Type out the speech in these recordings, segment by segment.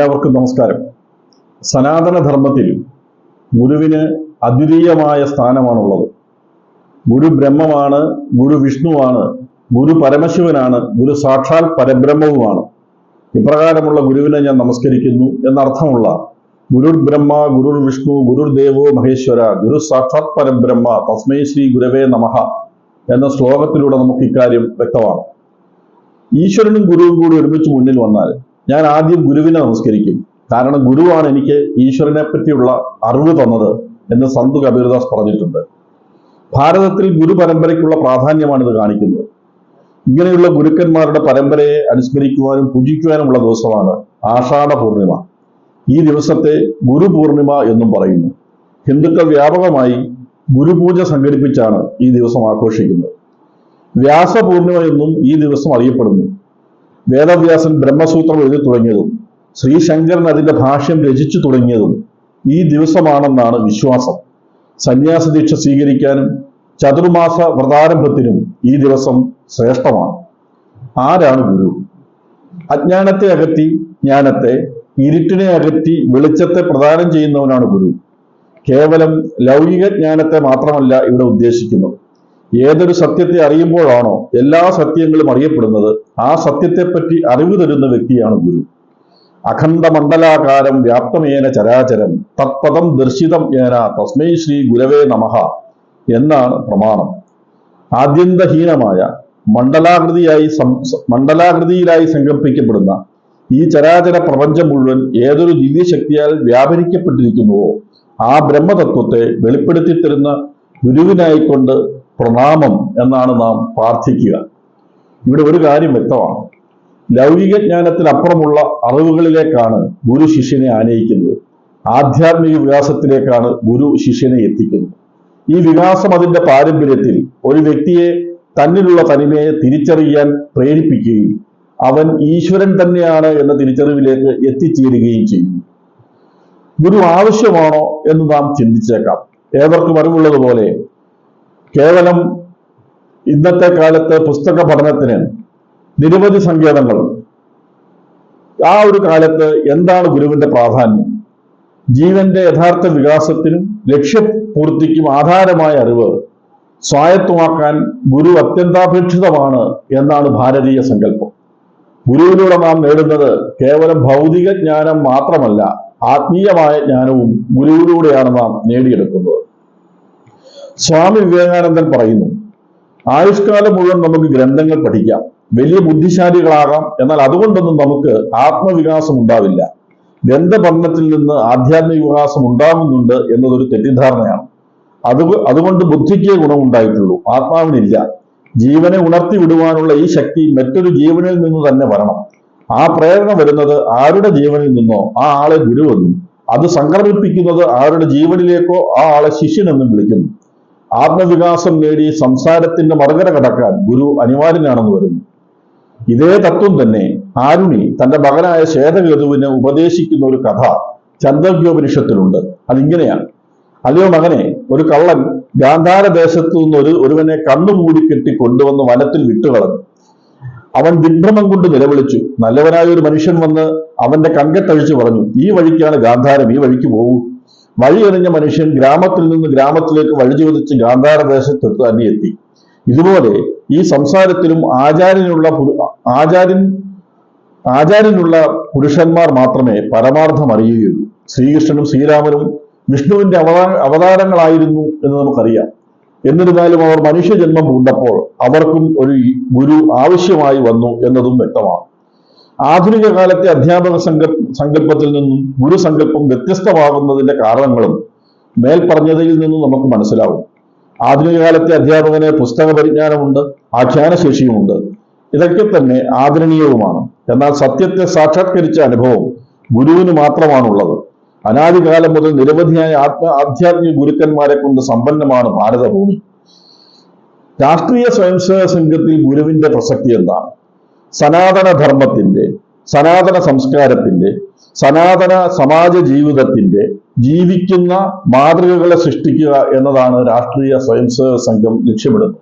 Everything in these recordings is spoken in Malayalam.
എല്ലാവർക്കും നമസ്കാരം. സനാതനധർമ്മത്തിൽ ഗുരുവിന് അദ്വിതീയമായ സ്ഥാനമാണുള്ളത്. ഗുരു ബ്രഹ്മമാണ് ഗുരു വിഷ്ണുവാണ് ഗുരു പരമശിവനാണ് ഗുരു സാക്ഷാൽ പരബ്രഹ്മവുമാണ്. ഇപ്രകാരമുള്ള ഗുരുവിനെ ഞാൻ നമസ്കരിക്കുന്നു എന്നർത്ഥമുള്ള ഗുരുർ ബ്രഹ്മ ഗുരുർ വിഷ്ണു ഗുരുർ ദേവോ മഹേശ്വര ഗുരു സാക്ഷാത് പരബ്രഹ്മ തസ്മൈ ശ്രീ ഗുരവേ നമഹ എന്ന ശ്ലോകത്തിലൂടെ നമുക്ക് ഇക്കാര്യം വ്യക്തമാണ്. ഈശ്വരനും ഗുരുവും കൂടി ഒരുമിച്ച് മുന്നിൽ വന്നാൽ ഞാൻ ആദ്യം ഗുരുവിനെ നമസ്കരിക്കും. കാരണം ഗുരുവാണ് എനിക്ക് ഈശ്വരനെ പറ്റിയുള്ള അറിവ് തന്നത് എന്ന് സന്തു കബീർദാസ് പറഞ്ഞിട്ടുണ്ട്. ഭാരതത്തിൽ ഗുരു പരമ്പരയ്ക്കുള്ള പ്രാധാന്യമാണ് ഇത് കാണിക്കുന്നത്. ഇങ്ങനെയുള്ള ഗുരുക്കന്മാരുടെ പരമ്പരയെ അനുസ്മരിക്കുവാനും പൂജിക്കുവാനുമുള്ള ദിവസമാണ് ആഷാഢ പൂർണിമ. ഈ ദിവസത്തെ ഗുരു പൂർണിമ എന്നും പറയുന്നു. ഹിന്ദുക്കൾ വ്യാപകമായി ഗുരുപൂജ സംഘടിപ്പിച്ചാണ് ഈ ദിവസം ആഘോഷിക്കുന്നത്. വ്യാസ പൂർണിമ എന്നും ഈ ദിവസം അറിയപ്പെടുന്നു. വേദവ്യാസൻ ബ്രഹ്മസൂത്രം എഴുതി തുടങ്ങിയതും ശ്രീശങ്കരൻ അതിന്റെ ഭാഷ്യം രചിച്ചു തുടങ്ങിയതും ഈ ദിവസമാണെന്നാണ് വിശ്വാസം. സന്യാസ ദീക്ഷ സ്വീകരിക്കാനും ചതുർമാസ വ്രതാരംഭത്തിനും ഈ ദിവസം ശ്രേഷ്ഠമാണ്. ആരാണ് ഗുരു? അജ്ഞാനത്തെ അകറ്റി ജ്ഞാനത്തെ ഇരുട്ടിനെ അകറ്റി വെളിച്ചത്തെ പ്രദാനം ചെയ്യുന്നവനാണ് ഗുരു. കേവലം ലൗകിക ജ്ഞാനത്തെ മാത്രമല്ല ഇവിടെ ഉദ്ദേശിക്കുന്നത്. ഏതൊരു സത്യത്തെ അറിയുമ്പോഴാണോ എല്ലാ സത്യങ്ങളും അറിയപ്പെടുന്നത് ആ സത്യത്തെപ്പറ്റി അറിവ് തരുന്ന വ്യക്തിയാണ് ഗുരു. അഖണ്ഡമണ്ഡലാകാരം വ്യാപ്തമേന ചരാചരം തത്പദം ദർശിതം ഏന തസ്മൈ ശ്രീ ഗുരവേ നമഹ എന്നാണ് പ്രമാണം. ആദ്യന്തഹീനമായ മണ്ഡലാകൃതിയായി മണ്ഡലാകൃതിയിലായി സങ്കല്പിക്കപ്പെടുന്ന ഈ ചരാചര പ്രപഞ്ചം മുഴുവൻ ഏതൊരു ദിവ്യശക്തിയാൽ വ്യാപരിക്കപ്പെട്ടിരിക്കുന്നുവോ ആ ബ്രഹ്മതത്വത്തെ വെളിപ്പെടുത്തി തരുന്ന ഗുരുവിനായിക്കൊണ്ട് പ്രണാമം എന്നാണ് നാം പ്രാർത്ഥിക്കുക. ഇവിടെ ഒരു കാര്യം വ്യക്തമാണ്. ലൗകിക ജ്ഞാനത്തിനപ്പുറമുള്ള അറിവുകളിലേക്കാണ് ഗുരു ശിഷ്യനെ ആനയിക്കുന്നത്. ആധ്യാത്മിക വികാസത്തിലേക്കാണ് ഗുരു ശിഷ്യനെ എത്തിക്കുന്നത്. ഈ വികാസം അതിന്റെ പാരമ്പര്യത്തിൽ ഒരു വ്യക്തിയെ തന്നിലുള്ള തനിമയെ തിരിച്ചറിയാൻ പ്രേരിപ്പിക്കുകയും അവൻ ഈശ്വരൻ തന്നെയാണ് എന്ന തിരിച്ചറിവിലേക്ക് എത്തിച്ചേരുകയും ചെയ്യുന്നു. ഗുരു ആവശ്യമാണോ എന്ന് നാം ചിന്തിച്ചേക്കാം. ഏവർക്കും അറിവുള്ളതുപോലെ കേവലം ഇന്നത്തെ കാലത്ത് പുസ്തക പഠനത്തിന് നിരവധി സങ്കേതങ്ങളുണ്ട് ആ ഒരു കാലത്ത് എന്താണ് ഗുരുവിന്റെ പ്രാധാന്യം? ജീവന്റെ യഥാർത്ഥ വികാസത്തിനും ലക്ഷ്യപൂർത്തിക്കും ആധാരമായ അറിവ് സ്വായത്തമാക്കാൻ ഗുരു അത്യന്താപേക്ഷിതമാണ് എന്നാണ് ഭാരതീയ സങ്കല്പം. ഗുരുവിലൂടെ നാം നേടുന്നത് കേവലം ഭൗതിക ജ്ഞാനം മാത്രമല്ല ആത്മീയമായ ജ്ഞാനവും ഗുരുവിലൂടെയാണ് നാം നേടിയെടുക്കുന്നത്. സ്വാമി വിവേകാനന്ദൻ പറയുന്നു ആയുഷ്കാലം മുഴുവൻ നമുക്ക് ഗ്രന്ഥങ്ങൾ പഠിക്കാം. വലിയ ബുദ്ധിശാലികളാകാം. എന്നാൽ അതുകൊണ്ടൊന്നും നമുക്ക് ആത്മവികാസം ഉണ്ടാവില്ല. ഗ്രന്ഥപഠനത്തിൽ നിന്ന് ആധ്യാത്മിക വികാസം ഉണ്ടാകുന്നുണ്ട് എന്നതൊരു തെറ്റിദ്ധാരണയാണ്. അത് അതുകൊണ്ട് ബുദ്ധിക്ക് ഗുണമുണ്ടായിട്ടുള്ളൂ. ആത്മാവിനില്ല. ജീവനെ ഉണർത്തി വിടുവാനുള്ള ഈ ശക്തി മറ്റൊരു ജീവനിൽ നിന്ന് തന്നെ വരണം. ആ പ്രേരണ വരുന്നത് ആരുടെ ജീവനിൽ നിന്നോ ആ ആളെ ഗുരുവെന്നും അത് സംക്രമിപ്പിക്കുന്നത് ആരുടെ ജീവനിലേക്കോ ആ ആളെ ശിഷ്യനെന്നും വിളിക്കുന്നു. ആത്മവികാസം നേടി സംസാരത്തിന്റെ മറുകര കടക്കാൻ ഗുരു അനിവാര്യനാണെന്ന് വരുന്നു ഇതേ തത്വം തന്നെ ആരുണി തന്റെ മകനായ ശേതകേതുവിനെ ഉപദേശിക്കുന്ന ഒരു കഥ ചന്ദ്രജ്ഞോപനിഷത്തിലുണ്ട് അതിങ്ങനെയാണ്. അല്ലയോ മകനെ ഒരു കള്ളൻ ഗാന്ധാര ദേശത്തു നിന്ന് ഒരു ഒരുവനെ കണ്ണുമൂടി കെട്ടി കൊണ്ടുവന്ന് വനത്തിൽ വിട്ടുകളഞ്ഞു. അവൻ ദിഗ്ഭ്രമം കൊണ്ട് നിലവിളിച്ചു. നല്ലവനായ ഒരു മനുഷ്യൻ വന്ന് അവന്റെ കങ്കട്ടഴിച്ചു പറഞ്ഞു ഈ വഴിക്കാണ് ഗാന്ധാരം ഈ വഴിക്ക് പോകൂ. വഴി എറിഞ്ഞ മനുഷ്യൻ ഗ്രാമത്തിൽ നിന്ന് ഗ്രാമത്തിലേക്ക് വഴി ചോദിച്ച് ഗാന്ധാര ദേശത്ത് തന്നെ എത്തി. ഇതുപോലെ ഈ സംസാരത്തിലും ആചാര്യനുള്ള ആചാര്യൻ ആചാര്യനുള്ള പുരുഷന്മാർ മാത്രമേ പരമാർത്ഥം അറിയുകയുള്ളൂ ശ്രീകൃഷ്ണനും ശ്രീരാമനും വിഷ്ണുവിന്റെ അവതാ അവതാരങ്ങളായിരുന്നു എന്ന് നമുക്കറിയാം. എന്നിരുന്നാലും അവർ മനുഷ്യജന്മം പൂണ്ടപ്പോൾ അവർക്കും ഒരു ഗുരു ആവശ്യമായി വന്നു എന്നതും വ്യക്തമാണ്. ആധുനിക കാലത്തെ അധ്യാപക സങ്കല്പ സങ്കല്പത്തിൽ നിന്നും ഗുരു ഗുരുസങ്കല്പം വ്യത്യസ്തമാകുന്നതിന്റെ കാരണങ്ങളും മേൽ പറഞ്ഞതിൽ നിന്നും നമുക്ക് മനസ്സിലാവും. ആധുനിക കാലത്തെ അധ്യാപകന് പുസ്തക പരിജ്ഞാനമുണ്ട് ആഖ്യാനശേഷിയുമുണ്ട്. ഇതൊക്കെ തന്നെ ആദരണീയവുമാണ്. എന്നാൽ സത്യത്തെ സാക്ഷാത്കരിച്ച അനുഭവം ഗുരുവിന് മാത്രമാണുള്ളത്. അനാദികാലം മുതൽ നിരവധിയായ ആത്മ ആധ്യാത്മിക ഗുരുക്കന്മാരെ കൊണ്ട് സമ്പന്നമാണ് ഭാരതഭൂമി. രാഷ്ട്രീയ സ്വയംസേവക സംഘത്തിൽ ഗുരുവിന്റെ പ്രസക്തി എന്താണ്? സനാതന ധർമ്മത്തിന്റെ സനാതന സംസ്കാരത്തിന്റെ സനാതന സമാജ ജീവിതത്തിന്റെ ജീവിക്കുന്ന മാതൃകകളെ സൃഷ്ടിക്കുക എന്നതാണ് രാഷ്ട്രീയ സ്വയംസേവക സംഘം ലക്ഷ്യമിടുന്നത്.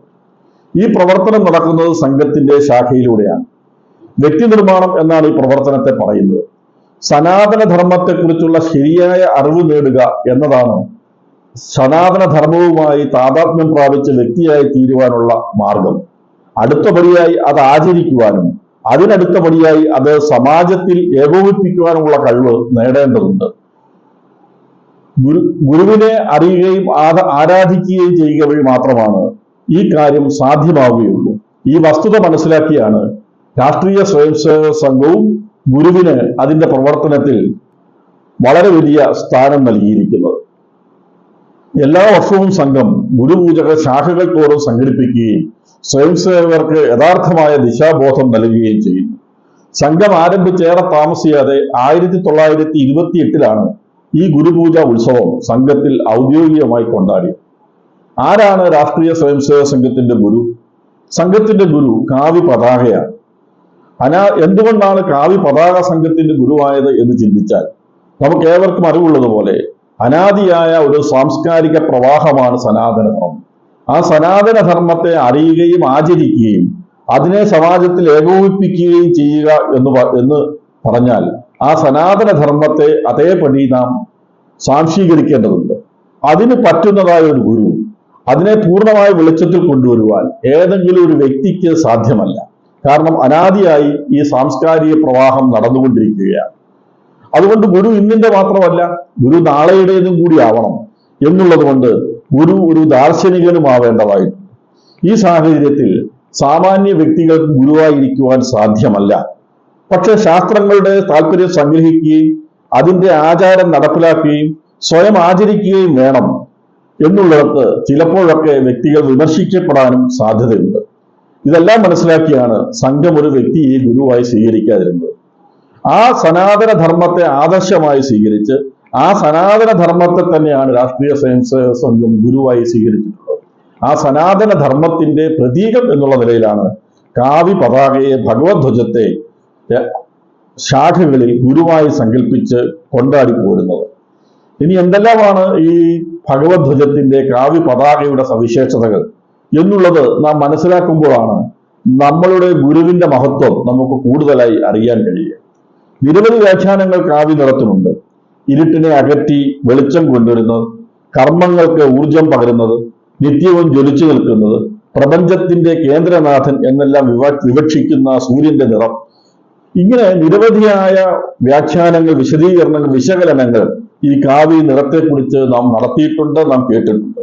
ഈ പ്രവർത്തനം നടക്കുന്നത് സംഘത്തിന്റെ ശാഖയിലൂടെയാണ്. വ്യക്തി നിർമ്മാണം എന്നാണ് ഈ പ്രവർത്തനത്തെ പറയുന്നത്. സനാതന ധർമ്മത്തെക്കുറിച്ചുള്ള ശരിയായ അറിവ് നേടുക എന്നതാണ് സനാതന ധർമ്മവുമായി താതാത്മ്യം പ്രാപിച്ച വ്യക്തിയായി തീരുവാനുള്ള മാർഗം. അടുത്തപടിയായി അത് ആചരിക്കുവാനും അതിനടുത്തപടിയായി അത് സമാജത്തിൽ ഏകോപിപ്പിക്കുവാനുമുള്ള കഴിവ് നേടേണ്ടതുണ്ട്. ഗുരു ഗുരുവിനെ അറിയുകയും ആരാധിക്കുകയും ചെയ്യുക വഴി മാത്രമാണ് ഈ കാര്യം സാധ്യമാവുകയുള്ളൂ. ഈ വസ്തുത മനസ്സിലാക്കിയാണ് രാഷ്ട്രീയ സ്വയംസേവക സംഘവും ഗുരുവിന് അതിന്റെ പ്രവർത്തനത്തിൽ വളരെ വലിയ സ്ഥാനം നൽകിയിരിക്കുന്നത്. എല്ലാ വർഷവും സംഘം ഗുരുപൂജകൾ ശാഖകൾ തോറും സംഘടിപ്പിക്കുകയും സ്വയംസേവകർക്ക് യഥാർത്ഥമായ ദിശാബോധം നൽകുകയും ചെയ്യുന്നു. സംഘം ആരംഭിച്ചേറെ താമസിയാതെ ആയിരത്തി തൊള്ളായിരത്തി ഇരുപത്തി എട്ടിലാണ് ഈ ഗുരുപൂജ ഉത്സവം സംഘത്തിൽ ഔദ്യോഗികമായി കൊണ്ടാടിയത്. ആരാണ് രാഷ്ട്രീയ സ്വയംസേവക സംഘത്തിന്റെ ഗുരു? സംഘത്തിന്റെ ഗുരു കാവി പതാകയാണ്. അനാ എന്തുകൊണ്ടാണ് കാവി പതാക സംഘത്തിന്റെ ഗുരുവായത് എന്ന് ചിന്തിച്ചാൽ നമുക്ക് ഏവർക്കും അറിവുള്ളതുപോലെ അനാദിയായ ഒരു സാംസ്കാരിക പ്രവാഹമാണ് സനാതനധർമ്മം. ആ സനാതന ധർമ്മത്തെ അറിയുകയും ആചരിക്കുകയും അതിനെ സമാജത്തിൽ ഏകോപിപ്പിക്കുകയും ചെയ്യുക എന്ന് എന്ന് പറഞ്ഞാൽ ആ സനാതന ധർമ്മത്തെ അതേപടി നാം സാംശീകരിക്കേണ്ടതുണ്ട് അതിന് പറ്റുന്നതായ ഒരു ഗുരു അതിനെ പൂർണമായ വെളിച്ചത്തിൽ കൊണ്ടുവരുവാൻ ഏതെങ്കിലും ഒരു വ്യക്തിക്ക് സാധ്യമല്ല. കാരണം അനാദിയായി ഈ സാംസ്കാരിക പ്രവാഹം നടന്നുകൊണ്ടിരിക്കുകയാണ്. അതുകൊണ്ട് ഗുരു ഇന്നിന്റെ മാത്രമല്ല ഗുരു നാളെയുടേതും കൂടി ആവണം എന്നുള്ളത് കൊണ്ട് ഗുരു ഒരു ദാർശനികനും ആവേണ്ടതായി ഈ സാഹചര്യത്തിൽ സാമാന്യ വ്യക്തികൾക്ക് ഗുരുവായിരിക്കുവാൻ സാധ്യമല്ല. പക്ഷെ ശാസ്ത്രങ്ങളുടെ താല്പര്യം സംഗ്രഹിക്കുകയും അതിന്റെ ആചാരം നടപ്പിലാക്കുകയും സ്വയം ആചരിക്കുകയും വേണം എന്നുള്ളിടത്ത് ചിലപ്പോഴൊക്കെ വ്യക്തികൾ വിമർശിക്കപ്പെടാനും സാധ്യതയുണ്ട്. ഇതെല്ലാം മനസ്സിലാക്കിയാണ് സംഘം ഒരു വ്യക്തിയെ ഗുരുവായി സ്വീകരിക്കാതിരുന്നത്. ആ സനാതന ധർമ്മത്തെ ആദർശമായി സ്വീകരിച്ച് ആ സനാതന ധർമ്മത്തെ തന്നെയാണ് രാഷ്ട്രീയ സ്വയംസേവക സംഘം ഗുരുവായി സ്വീകരിച്ചിട്ടുള്ളത്. ആ സനാതന ധർമ്മത്തിന്റെ പ്രതീകം എന്നുള്ള നിലയിലാണ് കാവി പതാകയെ ഭഗവത് ധ്വജത്തെ എ, ശാഖകളിൽ ഗുരുവായി സങ്കല്പിച്ച് കൊണ്ടാടി പോരുന്നത്. ഇനി എന്തെല്ലാമാണ് ഈ ഭഗവത് ധ്വജത്തിന്റെ കാവി പതാകയുടെ സവിശേഷതകൾ എന്നുള്ളത് നാം മനസ്സിലാക്കുമ്പോഴാണ് നമ്മളുടെ ഗുരുവിന്റെ മഹത്വം നമുക്ക് കൂടുതലായി അറിയാൻ കഴിയുക. നിരവധി വ്യാഖ്യാനങ്ങൾ കാവ്യ നിറത്തിനുണ്ട് ഇരുട്ടിനെ അകറ്റി വെളിച്ചം കൊണ്ടുവരുന്നത് കർമ്മങ്ങൾക്ക് ഊർജം പകരുന്നത് നിത്യവും ജ്വലിച്ചു നിൽക്കുന്നത് പ്രപഞ്ചത്തിന്റെ കേന്ദ്രനാഥൻ എന്നെല്ലാം വിവ വിവക്ഷിക്കുന്ന സൂര്യന്റെ നിറം. ഇങ്ങനെ നിരവധിയായ വ്യാഖ്യാനങ്ങൾ വിശദീകരണങ്ങൾ വിശകലനങ്ങൾ ഈ കാവ്യ നിറത്തെക്കുറിച്ച് നാം നടത്തിയിട്ടുണ്ട് നാം കേട്ടിട്ടുണ്ട്.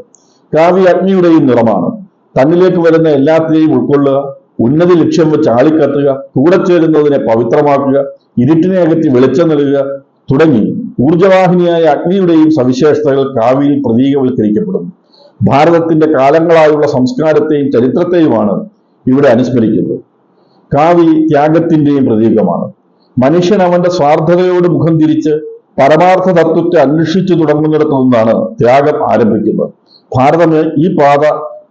കാവ്യ അഗ്നിയുടെയും നിറമാണ്. തന്നിലേക്ക് വരുന്ന എല്ലാത്തിനെയും ഉൾക്കൊള്ളുക ഉന്നതി ലക്ഷ്യം വെച്ച് ആളിക്കത്തുക കൂടെ ചേരുന്നതിനെ പവിത്രമാക്കുക ഇരുട്ടിനെ അകറ്റി വെളിച്ചം നൽകുക തുടങ്ങി. ഊർജവാഹിനിയായ അഗ്നിയുടെയും സവിശേഷതകൾ കാവ്യയിൽ പ്രതീകവൽക്കരിക്കപ്പെടുന്നു. ഭാരതത്തിന്റെ കാലങ്ങളായുള്ള സംസ്കാരത്തെയും ചരിത്രത്തെയുമാണ് ഇവിടെ അനുസ്മരിക്കുന്നത്. കാവി ത്യാഗത്തിന്റെയും പ്രതീകമാണ്. മനുഷ്യൻ അവന്റെ സ്വാർത്ഥതയോട് മുഖം തിരിച്ച് പരമാർത്ഥ തത്വത്തെ അന്വേഷിച്ചു തുടങ്ങുന്നിടത്തു നിന്നാണ് ത്യാഗം ആരംഭിക്കുന്നത്. ഭാരതമേ ഈ പാത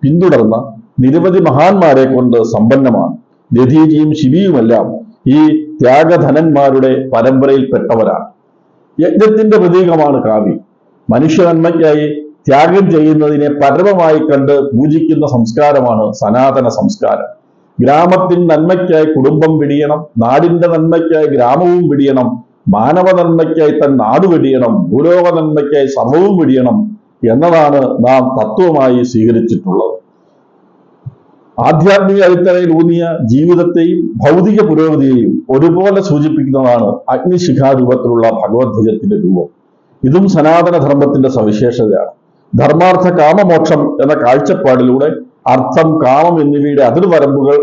പിന്തുടർന്ന നിരവധി മഹാന്മാരെ കൊണ്ട് സമ്പന്നമാണ്. ദധീജിയും ശിവിയുമെല്ലാം ഈ ത്യാഗധനന്മാരുടെ പരമ്പരയിൽപ്പെട്ടവരാണ്. യജ്ഞത്തിന്റെ പ്രതീകമാണ് കാവി മനുഷ്യനന്മയ്ക്കായി ത്യാഗം ചെയ്യുന്നതിനെ പരമമായി കണ്ട് പൂജിക്കുന്ന സംസ്കാരമാണ് സനാതന സംസ്കാരം. ഗ്രാമത്തിന് നന്മയ്ക്കായി കുടുംബം വിടിയണം നാടിന്റെ നന്മയ്ക്കായി ഗ്രാമവും വിടിയണം മാനവ നന്മയ്ക്കായി തൻ നാട് വിടിയണം ഭൂലോക നന്മയ്ക്കായി സർവവും വിടിയണം എന്നതാണ് നാം തത്വമായി സ്വീകരിച്ചിട്ടുള്ളത്. ആധ്യാത്മിക അടിത്തറയിൽ ഊന്നിയ ജീവിതത്തെയും ഭൗതിക പുരോഗതിയെയും ഒരുപോലെ സൂചിപ്പിക്കുന്നതാണ് അഗ്നിശിഖാരൂപത്തിലുള്ള ഭഗവത്ധ്വജത്തിന്റെ രൂപം. ഇതും സനാതന ധർമ്മത്തിന്റെ സവിശേഷതയാണ്. ധർമാർത്ഥ കാമമോക്ഷം എന്ന കാഴ്ചപ്പാടിലൂടെ അർത്ഥം കാമം എന്നിവയുടെ അതിർവരമ്പുകൾ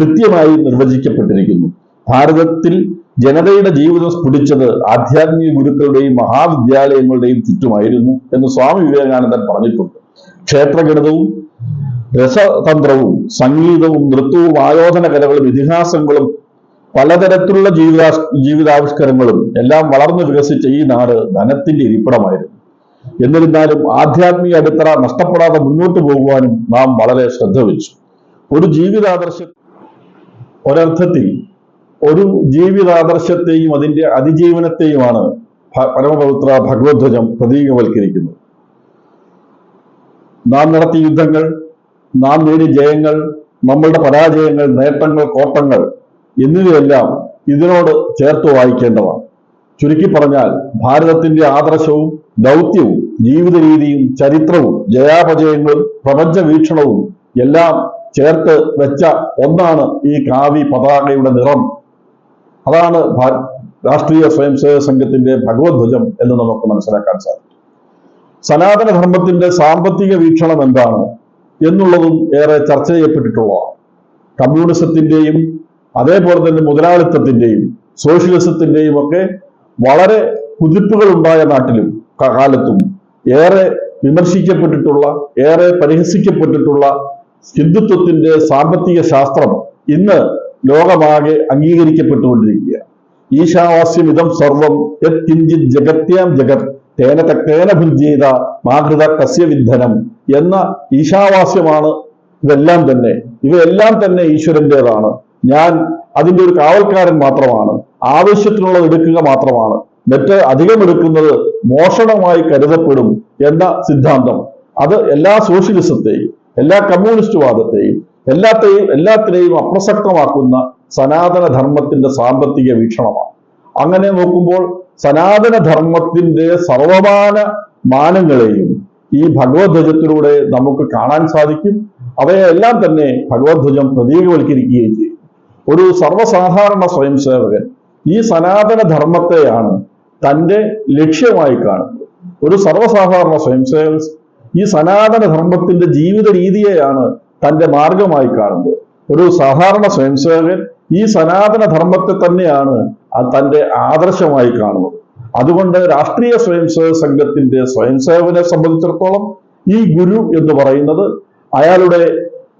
കൃത്യമായി നിർവചിക്കപ്പെട്ടിരിക്കുന്നു. ഭാരതത്തിൽ ജനതയുടെ ജീവിതം സ്ഫുടിച്ചത് ആധ്യാത്മിക ഗുരുക്കളുടെയും മഹാവിദ്യാലയങ്ങളുടെയും ചുറ്റുമായിരുന്നു എന്ന് സ്വാമി വിവേകാനന്ദൻ പറഞ്ഞിട്ടുണ്ട്. ക്ഷേത്രഗണിതവും രസതന്ത്രവും സംഗീതവും നൃത്തവും ആയോധന കലകളും ഇതിഹാസങ്ങളും പലതരത്തിലുള്ള ജീവിതാ ജീവിതാവിഷ്കരങ്ങളും എല്ലാം വളർന്നു വികസിച്ച ഈ നാട് ധനത്തിന്റെ ഇരിപ്പിടമായിരുന്നു. എന്നിരുന്നാലും ആധ്യാത്മിക അടിത്തറ നഷ്ടപ്പെടാതെ മുന്നോട്ട് പോകുവാനും നാം വളരെ ശ്രദ്ധ വെച്ചു. ഒരു ജീവിതാദർശ ഒരർത്ഥത്തിൽ ഒരു ജീവിതാദർശത്തെയും അതിന്റെ അതിജീവനത്തെയുമാണ് പരമപവിത്ര ഭഗവത്വജം പ്രതീകവൽക്കരിക്കുന്നത്. നാം നടത്തിയ യുദ്ധങ്ങൾ നാം നേടിയ ജയങ്ങൾ നമ്മളുടെ പരാജയങ്ങൾ നേട്ടങ്ങൾ കോട്ടങ്ങൾ എന്നിവയെല്ലാം ഇതിനോട് ചേർത്ത് വായിക്കേണ്ടതാണ്. ചുരുക്കി പറഞ്ഞാൽ ഭാരതത്തിന്റെ ആദർശവും ദൗത്യവും ജീവിത രീതിയും ചരിത്രവും ജയാപജയങ്ങളും പ്രപഞ്ച വീക്ഷണവും എല്ലാം ചേർത്ത് വെച്ച ഒന്നാണ് ഈ കാവി പതാകയുടെ നിറം. അതാണ് രാഷ്ട്രീയ സ്വയംസേവക സംഘത്തിന്റെ ഭഗവത്ധ്വജം എന്ന് നമുക്ക് മനസ്സിലാക്കാൻ സാധിക്കും. സനാതനധർമ്മത്തിന്റെ സാമ്പത്തിക വീക്ഷണം എന്താണ്? എന്നുള്ളതും ഏറെ ചർച്ച ചെയ്യപ്പെട്ടിട്ടുള്ളതാണ്. കമ്മ്യൂണിസത്തിന്റെയും അതേപോലെ തന്നെ മുതലാളിത്തത്തിന്റെയും സോഷ്യലിസത്തിന്റെയും ഒക്കെ വളരെ കുതിപ്പുകൾ ഉണ്ടായ നാട്ടിലും കാലത്തും ഏറെ വിമർശിക്കപ്പെട്ടിട്ടുള്ള ഏറെ പരിഹസിക്കപ്പെട്ടിട്ടുള്ള ഹിന്ദുത്വത്തിന്റെ സാമ്പത്തിക ശാസ്ത്രം ഇന്ന് ലോകമാകെ അംഗീകരിക്കപ്പെട്ടുകൊണ്ടിരിക്കുക ഈശാവാസ്യം ഇതം സർവം യത് കിഞ്ചിത് ജഗത്യാം ജഗത് തേന തേന ഭുഞ്ജീത കസ്യ വിദ്ധനം എന്ന ഈശാവാസ്യമാണ് ഇതെല്ലാം തന്നെ. ഇവയെല്ലാം തന്നെ ഈശ്വരന്റേതാണ്. ഞാൻ അതിന്റെ ഒരു കാവൽക്കാരൻ മാത്രമാണ്. ആവശ്യത്തിനുള്ളത് എടുക്കുക മാത്രമാണ്. മറ്റ് അധികം എടുക്കുന്നത് മോഷണമായി കരുതപ്പെടും എന്ന സിദ്ധാന്തം. അത് എല്ലാ സോഷ്യലിസത്തെയും എല്ലാ കമ്മ്യൂണിസ്റ്റ് വാദത്തെയും എല്ലാത്തെയും എല്ലാത്തിനെയും അപ്രസക്തമാക്കുന്ന സനാതന ധർമ്മത്തിന്റെ സാമ്പത്തിക വീക്ഷണമാണ്. അങ്ങനെ നോക്കുമ്പോൾ സനാതന ധർമ്മത്തിന്റെ സർവമാന മാനങ്ങളെയും ഈ ഭഗവത്ധജത്തിലൂടെ നമുക്ക് കാണാൻ സാധിക്കും. അവയെല്ലാം തന്നെ ഭഗവത്ധജം പ്രതീകവൽക്കരിക്കുകയും ചെയ്യും. ഒരു സർവസാധാരണ സ്വയംസേവകൻ ഈ സനാതന ധർമ്മത്തെയാണ് തന്റെ ലക്ഷ്യമായി കാണുന്നത്. ഒരു സർവസാധാരണ സ്വയംസേവകൻ ഈ സനാതന ധർമ്മത്തിന്റെ ജീവിത രീതിയെയാണ് തന്റെ മാർഗമായി കാണുന്നത്. ഒരു സാധാരണ സ്വയംസേവകൻ ഈ സനാതന ധർമ്മത്തെ തന്നെയാണ് തന്റെ ആദർശമായി കാണുന്നത്. അതുകൊണ്ട് രാഷ്ട്രീയ സ്വയംസേവക സംഘത്തിന്റെ സ്വയംസേവനെ സംബന്ധിച്ചിടത്തോളം ഈ ഗുരു എന്ന് പറയുന്നത് അയാളുടെ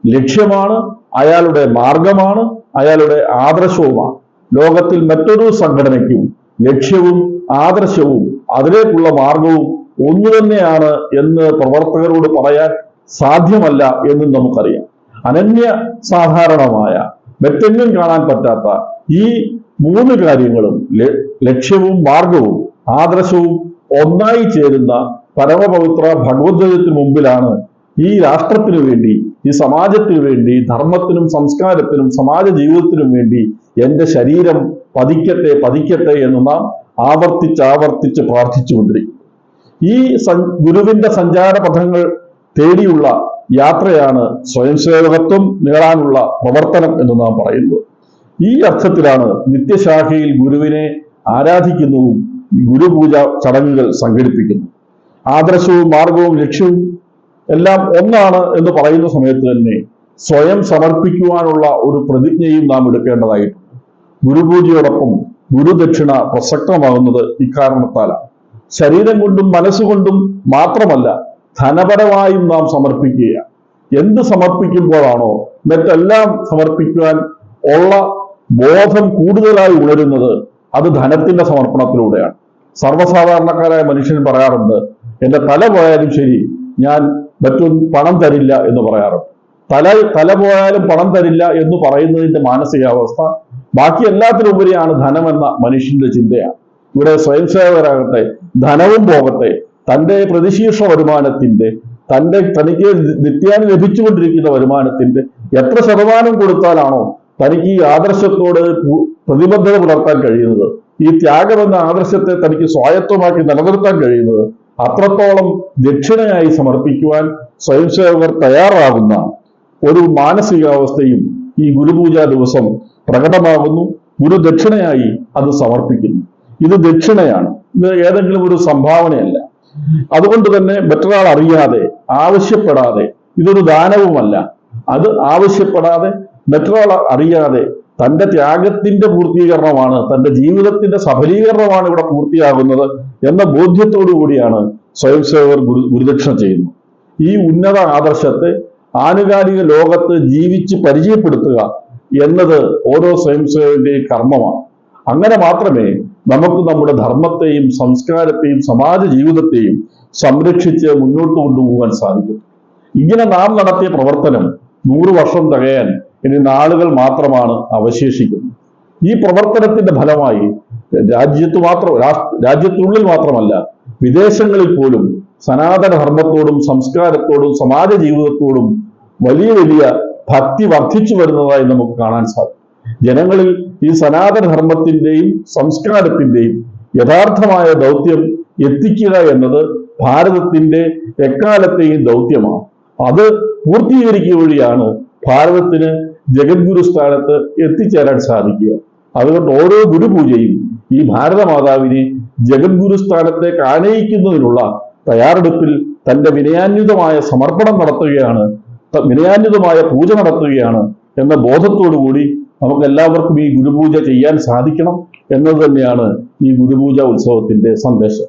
ലക്ഷ്യമാണ് അയാളുടെ മാർഗമാണ് അയാളുടെ ആദർശവുമാണ്. ലോകത്തിൽ മറ്റൊരു സംഘടനയ്ക്കും ലക്ഷ്യവും ആദർശവും അതിലേക്കുള്ള മാർഗവും ഒന്നു തന്നെയാണ് എന്ന് പ്രവർത്തകരോട് പറയാൻ സാധ്യമല്ല എന്നും നമുക്കറിയാം. അനന്യ സാധാരണമായ മറ്റെങ്ങും കാണാൻ പറ്റാത്ത ഈ മൂന്ന് കാര്യങ്ങളും ലക്ഷ്യവും മാർഗവും ആദർശവും ഒന്നായി ചേരുന്ന പരമപവിത്ര ഭഗവത്ഗീതത്തിന് മുമ്പിലാണ് ഈ രാഷ്ട്രത്തിനു വേണ്ടി ഈ സമാജത്തിനു വേണ്ടി ധർമ്മത്തിനും സംസ്കാരത്തിനും സമാജ ജീവിതത്തിനും വേണ്ടി എന്റെ ശരീരം പതിക്കട്ടെ പതിക്കട്ടെ എന്ന് നാം ആവർത്തിച്ചാവർത്തിച്ച് ആവർത്തിച്ച് പ്രാർത്ഥിച്ചുകൊണ്ടിരിക്കും. ഈ ഗുരുവിന്റെ സഞ്ചാര പഥങ്ങൾ തേടിയുള്ള യാത്രയാണ് സ്വയം സേവകത്വം നേടാനുള്ള പ്രവർത്തനം എന്ന് നാം പറയുന്നത്. ഈ അർത്ഥത്തിലാണ് നിത്യശാഖയിൽ ഗുരുവിനെ ആരാധിക്കുന്നതും ഗുരുപൂജ ചടങ്ങുകൾ സംഘടിപ്പിക്കുന്നു ആദർശവും മാർഗവും ലക്ഷ്യവും എല്ലാം ഒന്നാണ് എന്ന് പറയുന്ന സമയത്ത് തന്നെ സ്വയം സമർപ്പിക്കുവാനുള്ള ഒരു പ്രതിജ്ഞയും നാം എടുക്കേണ്ടതായിട്ടുണ്ട്. ഗുരുപൂജയോടൊപ്പം ഗുരുദക്ഷിണ പ്രസക്തമാകുന്നത് ഇക്കാരണത്താലാണ്. ശരീരം കൊണ്ടും മനസ്സുകൊണ്ടും മാത്രമല്ല ധനപരമായും നാം സമർപ്പിക്കുക എന്ത് സമർപ്പിക്കുമ്പോഴാണോ മറ്റെല്ലാം സമർപ്പിക്കുവാൻ ഉള്ള ബോധം കൂടുതലായി ഉണരുന്നത് അത് ധനത്തിന്റെ സമർപ്പണത്തിലൂടെയാണ്. സർവസാധാരണക്കാരായ മനുഷ്യൻ പറയാറുണ്ട് എന്റെ തല പോയാലും ശരി ഞാൻ മറ്റൊന്നും പണം തരില്ല എന്ന് പറയാറുണ്ട്. തല തല പോയാലും പണം തരില്ല എന്ന് പറയുന്നതിന്റെ മാനസികാവസ്ഥ ബാക്കി എല്ലാത്തിനുപരിയാണ് ധനമെന്ന മനുഷ്യന്റെ ചിന്തയാണ്. ഇവിടെ സ്വയംസേവകരാകട്ടെ ധനവും പോകട്ടെ തന്റെ പ്രതിശീർഷ വരുമാനത്തിന്റെ തന്റെ തനിക്ക് നിത്യാന് ലഭിച്ചുകൊണ്ടിരിക്കുന്ന വരുമാനത്തിന്റെ എത്ര ശതമാനം കൊടുത്താലാണോ തനിക്ക് ഈ ആദർശത്തോട് പ്രതിബദ്ധത പുലർത്താൻ കഴിയുന്നത്? ഈ ത്യാഗം എന്ന ആദർശത്തെ തനിക്ക് സ്വായത്തമാക്കി നിലനിർത്താൻ കഴിയുന്നത് അത്രത്തോളം ദക്ഷിണയായി സമർപ്പിക്കുവാൻ സ്വയംസേവകർ തയ്യാറാകുന്ന ഒരു മാനസികാവസ്ഥയും ഈ ഗുരുപൂജ ദിവസം പ്രകടമാകുന്നു. ഗുരു ദക്ഷിണയായി അത് സമർപ്പിക്കുന്നു. ഇത് ദക്ഷിണയാണ്. ഇത് ഏതെങ്കിലും ഒരു സംഭാവനയല്ല. അതുകൊണ്ട് തന്നെ മറ്റൊരാൾ അറിയാതെ ആവശ്യപ്പെടാതെ ഇതൊരു ദാനവുമല്ല. അത് ആവശ്യപ്പെടാതെ മറ്റൊരാൾ അറിയാതെ തന്റെ ത്യാഗത്തിന്റെ പൂർത്തീകരണമാണ് തന്റെ ജീവിതത്തിന്റെ സഫലീകരണമാണ് ഇവിടെ പൂർത്തിയാകുന്നത് എന്ന ബോധ്യത്തോടു കൂടിയാണ് സ്വയം സേവർ ഗുരു ഗുരുദക്ഷിണ ചെയ്യുന്നത്. ഈ ഉന്നത ആദർശത്തെ ആനുകാലിക ലോകത്ത് ജീവിച്ച് പരിചയപ്പെടുത്തുക എന്നത് ഓരോ സ്വയംസേവകന്റെയും കർമ്മമാണ്. അങ്ങനെ മാത്രമേ നമുക്ക് നമ്മുടെ ധർമ്മത്തെയും സംസ്കാരത്തെയും സമാജ ജീവിതത്തെയും സംരക്ഷിച്ച് മുന്നോട്ട് കൊണ്ടുപോകാൻ സാധിക്കും. ഇങ്ങനെ നാം നടത്തിയ പ്രവർത്തനം നൂറു വർഷം തകയാൻ ഇനി നാളുകൾ മാത്രമാണ് അവശേഷിക്കുന്നത്. ഈ പ്രവർത്തനത്തിന്റെ ഫലമായി രാജ്യത്ത് മാത്രം രാജ്യത്തിനുള്ളിൽ മാത്രമല്ല വിദേശങ്ങളിൽ പോലും സനാതനധർമ്മത്തോടും സംസ്കാരത്തോടും സമാജ ജീവിതത്തോടും വലിയ വലിയ ഭക്തി വർദ്ധിച്ചു വരുന്നതായി നമുക്ക് കാണാൻ സാധിക്കും. ജനങ്ങളിൽ ഈ സനാതനധർമ്മത്തിന്റെയും സംസ്കാരത്തിന്റെയും യഥാർത്ഥമായ ദൗത്യം എത്തിക്കുക എന്നത് ഭാരതത്തിന്റെ എക്കാലത്തെയും ദൗത്യമാണ്. അത് പൂർത്തീകരിക്കുക വഴിയാണ് ഭാരതത്തിന് ജഗദ്ഗുരു സ്ഥാനത്ത് എത്തിച്ചേരാൻ സാധിക്കുക? അതുകൊണ്ട് ഓരോ ഗുരുപൂജയും ഈ ഭാരതമാതാവിനെ ജഗദ്ഗുരു സ്ഥാനത്തേക്ക് ആനയിക്കുന്നതിനുള്ള തയ്യാറെടുപ്പിൽ തന്റെ വിനയാന്വിതമായ സമർപ്പണം നടത്തുകയാണ് വിനയാന്വിതമായ പൂജ നടത്തുകയാണ് എന്ന ബോധത്തോടു കൂടി നമുക്ക് എല്ലാവർക്കും ഈ ഗുരുപൂജ ചെയ്യാൻ സാധിക്കണം എന്നത് തന്നെയാണ് ഈ ഗുരുപൂജ ഉത്സവത്തിന്റെ സന്ദേശം.